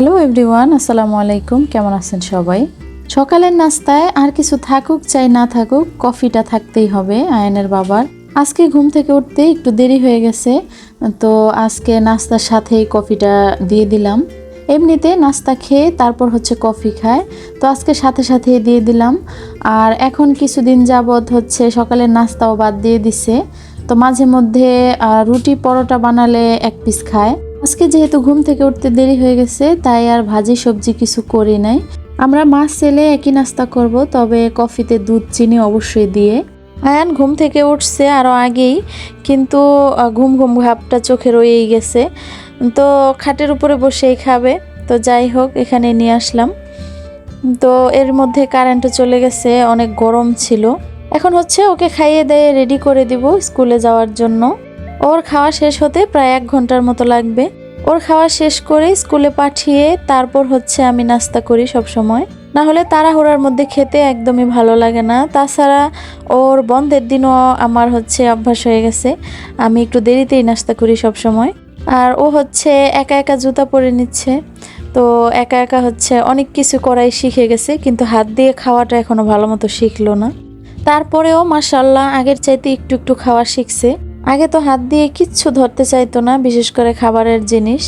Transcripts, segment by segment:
Hello everyone আসসালামু আলাইকুম কেমন আছেন সবাই? সকালের নাস্তায় আর কিছু থাকুক, চাই না থাকুক, কফিটা থাকতেই হবে, আয়নের বাবার। আজকে ঘুম থেকে উঠতে একটু দেরি হয়ে গেছে, তো আজকে নাস্তার সাথেই কফিটা দিয়ে দিলাম। এমনিতে নাস্তা খেয়ে তারপর হচ্ছে কফি খায়, তো আজকে সাথে সাথে দিয়ে দিলাম। আর এখন কিছুদিন যাবৎ হচ্ছে সকালের নাস্তাও বাদ দিয়ে দিছে, তো মাঝে মধ্যে রুটি পরোটা বানালে এক পিস খায়। আজকে যেহেতু ঘুম থেকে উঠতে দেরি হয়ে গেছে, তাই আর ভাজি সবজি কিছু করি নাই। আমরা মাছ ছেলে একই নাস্তা করব, তবে কফিতে দুধ, চিনি অবশ্যই দিয়ে। আয়ান ঘুম থেকে উঠছে আরও আগেই, কিন্তু ঘুম ঘুম ভাবটা চোখে রয়েই গেছে। তো খাটের উপরে বসেই খাবে। তো যাই হোক, এখানে নিয়ে আসলাম। তো এর মধ্যে কারেন্টও চলে গেছে, অনেক গরম ছিল। এখন হচ্ছে ওকে খাইয়ে দিয়ে রেডি করে দিব স্কুলে যাওয়ার জন্য। ওর খাওয়া শেষ হতে প্রায় এক ঘণ্টার মতো লাগবে। ওর খাওয়া শেষ করে স্কুলে পাঠিয়ে তারপর হচ্ছে আমি নাস্তা করি সব সময় না হলে তাড়াহুড়ার মধ্যে খেতে একদমই ভালো লাগে না। তাছাড়া ওর বন্ধের দিনও আমার হচ্ছে অভ্যাস হয়ে গেছে। আমি একটু দেরিতেই নাস্তা করি সব সময় আর ও হচ্ছে একা একা জুতা পরে নিচ্ছে। তো একা একা হচ্ছে অনেক কিছু করাই শিখে গেছে, কিন্তু হাত দিয়ে খাওয়াটা এখনও ভালো মতো শিখলো না। তারপরেও মাসাল্লাহ আগের চাইতে একটু একটু খাওয়া শিখছে। আগে তো হাত দিয়ে কিচ্ছু ধরতে চাইতো না, বিশেষ করে খাবারের জিনিস।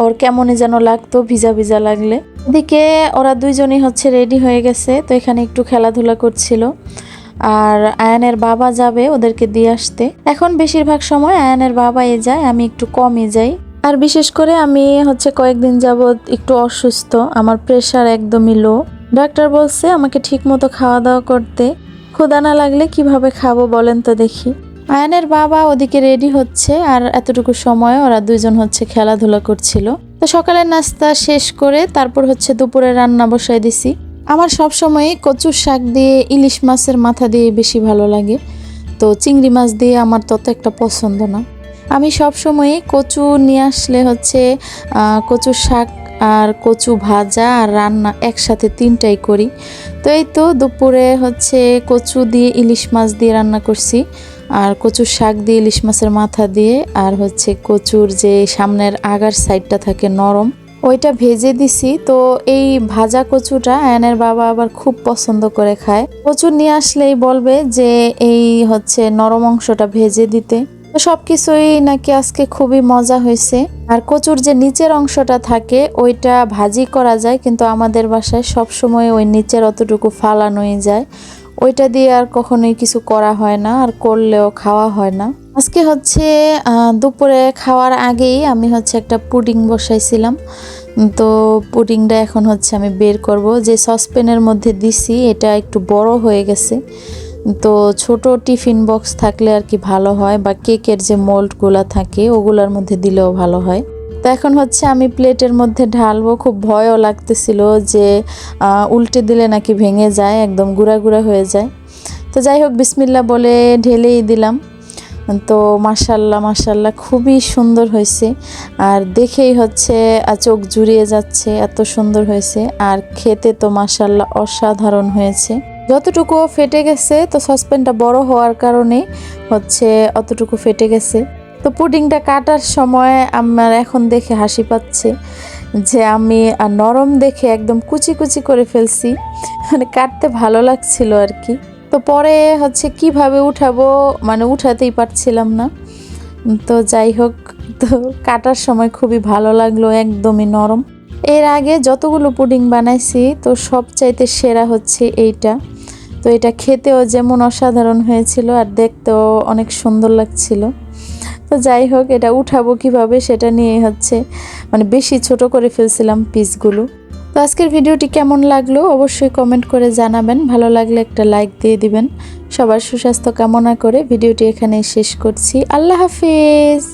ওর কেমনই যেন লাগতো, ভিজা ভিজা লাগলে। এদিকে ওরা দুইজনই হচ্ছে রেডি হয়ে গেছে, তো এখানে একটু খেলাধুলা করছিল। আর আয়ানের বাবা যাবে ওদেরকে দিয়ে আসতে। এখন বেশিরভাগ সময় আয়ানের বাবাই যায়, আমি একটু কমই যাই। আর বিশেষ করে আমি হচ্ছে কয়েকদিন যাবৎ একটু অসুস্থ, আমার প্রেশার একদমই লো ডাক্তার বলছে আমাকে ঠিক মতো খাওয়া দাওয়া করতে। ক্ষুদা না লাগলে কীভাবে খাব বলেন তো দেখি। আয়নের বাবা ওদিকে রেডি হচ্ছে আর এতটুকু সময় ওরা দুইজন হচ্ছে খেলাধুলা করছিল। তো সকালের নাস্তা শেষ করে তারপর হচ্ছে দুপুরে রান্না বসাই দিছি। আমার সব সময় কচুর শাক দিয়ে, ইলিশ মাছের মাথা দিয়ে বেশি ভালো লাগে। তো চিংড়ি মাছ দিয়ে আমার তত একটা পছন্দ না। আমি সব সময় কচু নিয়ে আসলে হচ্ছে কচুর শাক আর কচু ভাজা আর রান্না একসাথে তিনটাই করি। তো এই তো দুপুরে হচ্ছে কচু দিয়ে ইলিশ মাছ দিয়ে রান্না করছি আর কচুর শাক দিয়ে ইলিশ মাছের মাথা দিয়ে আর হচ্ছে কচুর যে সামনের আগার সাইডটা থাকে নরম, ওইটা ভেজে দিছি। তো এই ভাজা কচুটা আয়নের বাবা আবার খুব পছন্দ করে খায়। কচু নিয়ে আসলেই বলবে যে এই হচ্ছে নরম অংশটা ভেজে দিতে। তো সবকিছুই নাকি আজকে খুবই মজা হয়েছে। আর কচুর যে নিচের অংশটা থাকে, ওইটা ভাজি করা যায়, কিন্তু আমাদের বাসায় সব সময় ওই নিচের অতটুকু ফালানোই যায়। ওইটা দিয়ে আর কখনোই কিছু করা হয় না, আর করলেও খাওয়া হয় না। আজকে হচ্ছে দুপুরে খাওয়ার আগেই আমি হচ্ছে একটা পুডিং বসাইছিলাম। তো পুডিংটা এখন হচ্ছে আমি বের করব। যে সসপ্যানের মধ্যে দিছি, এটা একটু বড় হয়ে গেছে। তো ছোট টিফিন বক্স থাকলে আর কি ভালো হয় বা কেকের যে মোল্ডগুলো থাকে, ওগুলোর মধ্যে দিলেও ভালো হয়। তো এখন হচ্ছে আমি প্লেটের মধ্যে ঢালবো, খুব ভয়ও লাগতেছিল যে উল্টে দিলে নাকি ভেঙে যায়, একদম গুঁড়া গুঁড়া হয়ে যায়। তো যাই হোক বিসমিল্লা বলে ঢেলেই দিলাম। তো মাসাল্লাহ মাসাল্লাহ খুবই সুন্দর হয়েছে। আর দেখেই হচ্ছে চোখ জুড়িয়ে যাচ্ছে, এত সুন্দর হয়েছে। আর খেতে তো মাসাল্লাহ অসাধারণ হয়েছে। যতটুকু ফেটে গেছে, তো সসপ্যানটা বড় হওয়ার কারণে হচ্ছে অতটুকু ফেটে গেছে। তো পুডিংটা কাটার সময় আমার এখন দেখে হাসি পাচ্ছে যে আমি নরম দেখে একদম কুচি কুচি করে ফেলছি। মানে কাটতে ভালো লাগছিল আর কি। তো পরে হচ্ছে কীভাবে উঠাবো মানে উঠাতেই পারছিলাম না। তো যাই হোক, তো কাটার সময় খুবই ভালো লাগল, একদমই নরম। এর আগে যতগুলো পুডিং বানাইছি, তো সবচাইতে সেরা হচ্ছে এইটা। তো এটা খেতেও যেমন অসাধারণ হয়েছিল আর দেখতেও অনেক সুন্দর লাগছিল। তো যাই হোক, এটা উঠাবো কীভাবে সেটা নিয়ে হচ্ছে মানে বেশি ছোট করে ফেলছিলাম পিসগুলো। তো আজকের ভিডিওটি কেমন লাগল অবশ্যই কমেন্ট করে জানাবেন। ভালো লাগলে একটা লাইক দিয়ে দিবেন। সবার সুস্বাস্থ্য কামনা করে ভিডিওটি এখানেই শেষ করছি। আল্লাহ হাফিজ!